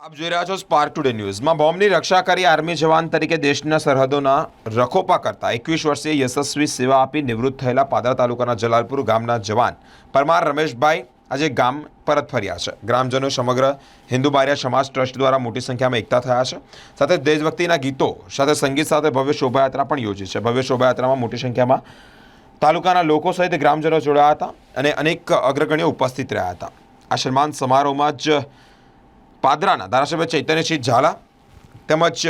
આપ જોઈ રહ્યા છો સ્પાર્ક ટુડે ન્યૂઝમાં. બોમ્બની રક્ષા કરી આર્મી જવાન તરીકે દેશના સરહદોના રખોપા કરતા એકવીસ વર્ષીય યશસ્વી સેવા આપી નિવૃત્ત થયેલા પાદરા તાલુકાના જલાલપુર ગામના જવાન પરમાર રમેશભાઈ આજે ગામ પરત ફર્યા છે. ગ્રામજનો સમગ્ર હિન્દુ બારિયા સમાજ ટ્રસ્ટ દ્વારા મોટી સંખ્યામાં એકતા થયા છે. સાથે દેશભક્તિના ગીતો, સાથે સંગીત, સાથે ભવ્ય શોભાયાત્રા પણ યોજી છે. ભવ્ય શોભાયાત્રામાં મોટી સંખ્યામાં તાલુકાના લોકો સહિત ગ્રામજનો જોડાયા હતા અને અનેક અગ્રગણ્યો ઉપસ્થિત રહ્યા હતા. આ સન્માન સમારોહમાં જ પાદરાના ધારાસભ્ય ચૈતન્યસિંહ ઝાલા તેમજ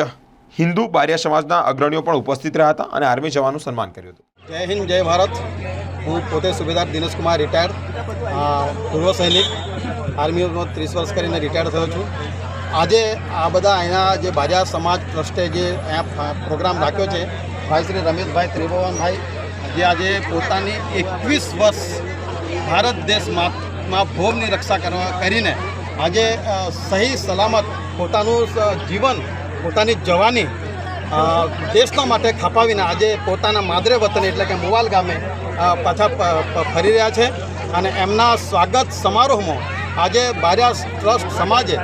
હિન્દુ બારિયા સમાજના અગ્રણીઓ પણ ઉપસ્થિત રહ્યા હતા અને આર્મી જવાનું સન્માન કર્યું હતું. જય હિન્દ, જય ભારત. હું પોતે સુબેદાર દિનેશકુમાર રિટાયર્ડ પૂર્વ સૈનિક. આર્મીનો ત્રીસ વર્ષ કરીને રિટાયર્ડ થયો છું. આજે આ બધા અહીંના જે બાજા સમાજ ટ્રસ્ટે જે અહીંયા પ્રોગ્રામ રાખ્યો છે, ભાઈ શ્રી રમેશભાઈ ત્રિભુવનભાઈ, જે આજે પોતાની એકવીસ વર્ષ ભારત દેશમાં ભોમની રક્ષા કરવા કરીને આજે સહી, સલામત, પોતાનું જીવન, પોતાની જવાની દેશના માટે ખપાવીને આજે પોતાના માદરે વતન એટલે કે મુવાલ ગામે પાછા ફરી રહ્યા છે. અને એમના સ્વાગત સમારોહમાં આજે બારિયા ટ્રસ્ટ સમાજે,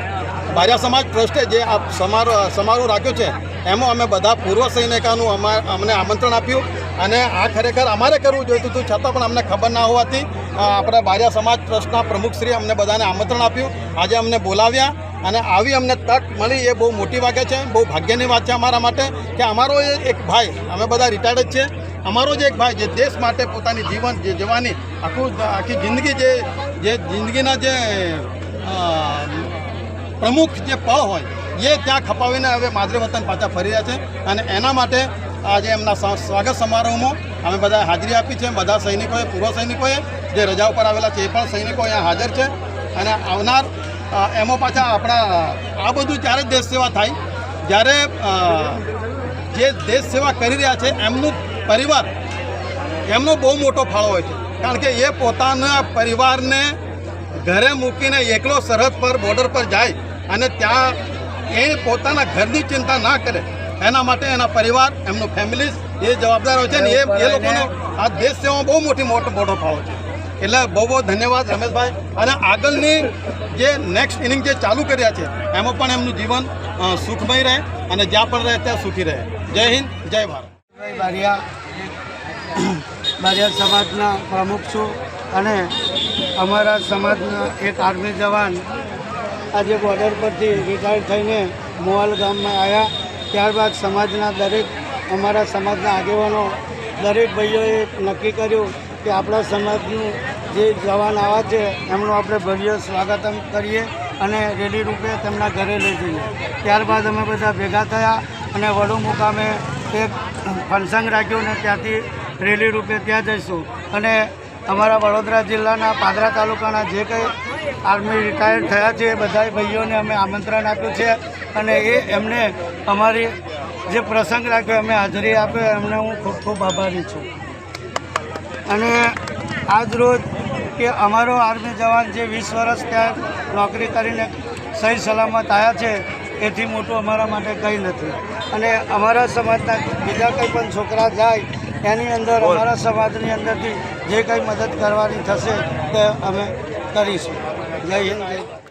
બારિયા સમાજ ટ્રસ્ટે જે આ સમારોહ સમારોહ રાખ્યો છે, એમાં અમે બધા પૂર્વ સૈનિકોનું અમા, અમને આમંત્રણ આપ્યું. અને આ ખરેખર અમારે કરવું જોઈતું હતું, છતાં પણ અમને ખબર ના હોવાથી આપણા બારિયા સમાજ ટ્રસ્ટના પ્રમુખશ્રી અમને બધાને આમંત્રણ આપ્યું. આજે અમને બોલાવ્યા અને આવી અમને તક મળી. એ બહુ મોટી વાગે છે. બહુ ભાગ્યની વાત છે અમારા માટે કે અમારો એ એક ભાઈ, અમે બધા રિટાયર્ડ જ છે અમારો જે એક ભાઈ જે દેશ માટે પોતાની જીવન, જે જવાની આખું, આખી જિંદગી જે જે જિંદગીના જે પ્રમુખ જે પળ હોય, એ ત્યાં ખપાવીને હવે માદરે વતન પાછા ફરી રહ્યા છે. અને એના માટે આજે એમના સ્વા- સ્વાગત સમારોહમાં અમે બધા હાજરી આપી છે. બધા સૈનિકોએ, પૂર્વ સૈનિકોએ જે રજા ઉપર આવેલા છે એ પણ સૈનિકો અહીંયા હાજર છે. અને આવનાર એમાં પાછા આપણા, આ બધું જ્યારે દેશ સેવા થાય. જ્યારે જે દેશ સેવા કરી રહ્યા છે, એમનું પરિવાર, એમનો બહુ મોટો ફાળો હોય છે. કારણ કે એ પોતાના પરિવારને ઘરે મૂકીને એકલો સરહદ પર બોર્ડર પર જાય અને ત્યાં એ પોતાના ઘરની ચિંતા ના કરે. એના માટે એના પરિવાર, એમનું ફેમિલીઝ એ જવાબદાર હોય છે ને એ એ લોકોનો આ દેશ સેવામાં બહુ મોટી મોટો મોટો ફાળો છે. એટલે બહુ બહુ ધન્યવાદ રમેશભાઈ. અને આગળની જે નેક્સ્ટ ઇનિંગ જે ચાલુ કર્યા છે, એમાં પણ એમનું જીવન સુખમય રહે અને જ્યાં પણ રહે ત્યાં સુખી રહે. જય હિન્દ, જય ભારત. બારિયા. બારિયા સમાજના પ્રમુખ છું અને અમારા સમાજના એક આર્મી જવાન આજે બોર્ડર પરથી રિટાયર થઈને મોવાલ ગામમાં આવ્યા ત્યારબાદ સમાજના દરેક, અમારા સમાજના આગેવાનો, દરેક ભાઈઓએ નક્કી કર્યું કે આપણા સમાજનું જે જવાન આવા છે, એમનું આપણે ભવ્ય સ્વાગતમ કરીએ અને રેલી રૂપે તેમના ઘરે લઈ જઈએ. ત્યારબાદ અમે બધા ભેગા થયા અને વડુ મુકામે એક ફંક્શન રાખ્યું ને ત્યાંથી રેલી રૂપે ત્યાં જઈશું. અને અમારા વડોદરા જિલ્લાના પાદરા તાલુકાના જે કંઈ આર્મી રિટાયર થયા છે. એ બધા ભાઈઓને અમે આમંત્રણ આપ્યું છે અને એ એમને અમારી જે પ્રસંગ રાખ્યો અમે હાજરી આપ્યો એમને હું ખૂબ ખૂબ આભારી છું. અને આજ રોજ કે અમારો આર્મી જવાન જે વીસ વર્ષ ત્યાં નોકરી કરીને સહી સલામત આવ્યા છે એથી મોટું અમારા માટે કંઈ નથી. અને અમારા સમાજના બીજા કંઈ પણ છોકરા જાય એની અંદર અમારા સમાજની અંદરથી જે કંઈ મદદ કરવાની થશે તે અમે કરીશું જય હિન્દ જય.